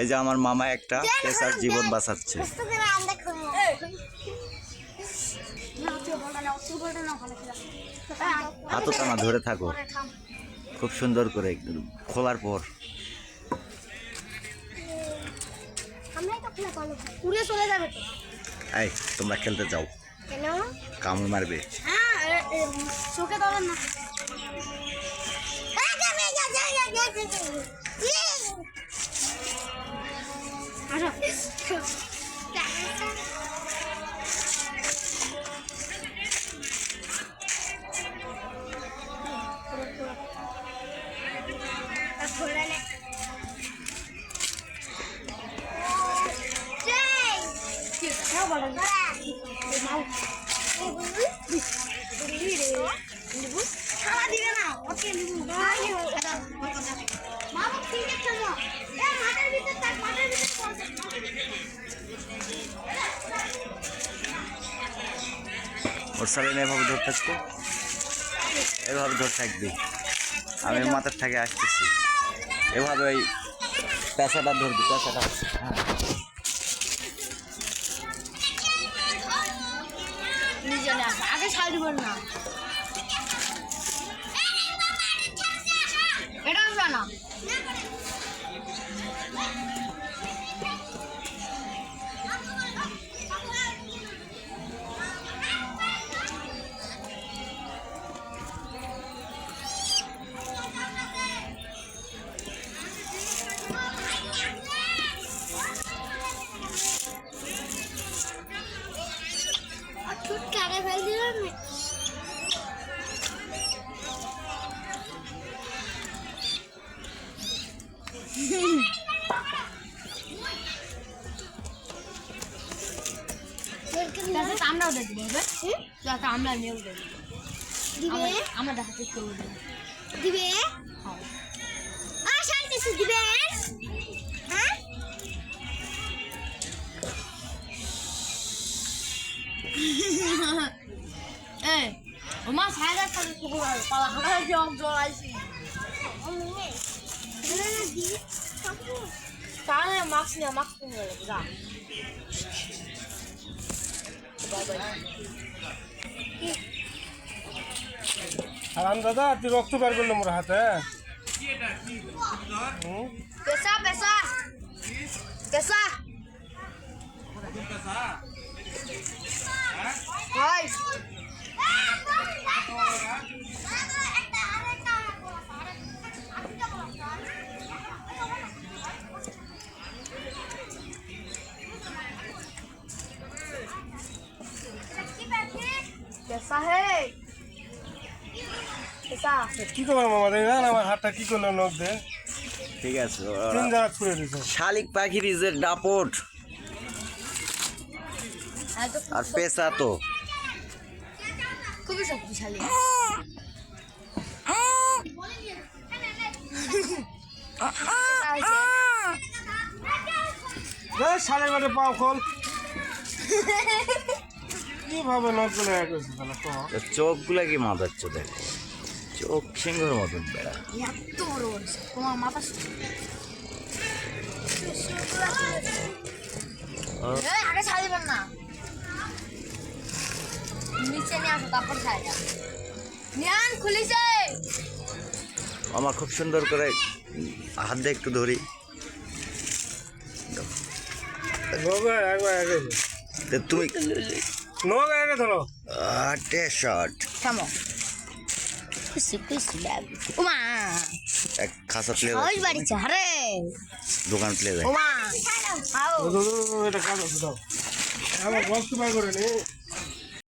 এই যে আমার মামা একটা পেশার জীবন বাঁচাচ্ছে। হাতও টানা, ধরে থাকো। খুব সুন্দর করে খোলার পর। এই, তোমরা খেলতে যাও। কামড় মারবে। হ্যাঁ না। খাওয়া দিবে না ওকে ওর সালিন এভাবে ধরে থাকতো এভাবে ধরে থাকবি। আমি মাথার থেকে আসতেছি। এভাবে ওই পেশাটা ধরবি পেশাটা হ্যাঁ। আগে না। এটা না। আমরাও দেখব যাতে আমরা নিয়েও দেখব। দিবে? আমরা দেখাতে কেউ দেবে। আর শান্তি দিবে? হ্যাঁ এই ওমা সাইডে সাইডে কুকুর আছে পালা হাঁটা জম জড়াইছি তাহলে মাস্ক নিয়ে মাস্ক নিয়ে গেলে যা। আরাম দাদা তুই রক্ত বের করল মোর হাতে। হুম? পেশা পেশা পেশা কি করব মামা? দেখি না আমার হাতটা কি করল নখ দে ঠিক আছে তিন জায়গা ছুড়ে দিছে। শালিক পাখির ইজের ডাপট আর পেশা তো। খুবই শক্তিশালী সাড়ে পাও খোল। কীভাবে এক হয়েছে তাহলে তো চোখগুলা কি মাথাচ্ছ দেখো চোখ সিংহর মতন বেড়া। এত বড় বড় তোমার মাথা আগে ছাড়িবেন না। নিচে নিয়ে আসো তারপর ছাড়ি নিয়ান খুলিছে। আমার খুব সুন্দর করে হাত দিয়ে একটু ধরি। তুমি নখ একে ধরো। টে শট থামো। খুশি খুশি লাগবে উমা! এক খাসা প্লে ওই বাড়ি চারে দোকান প্লে উমা! আও এটা খাও দাও। আমার বস্তু বের করে নি।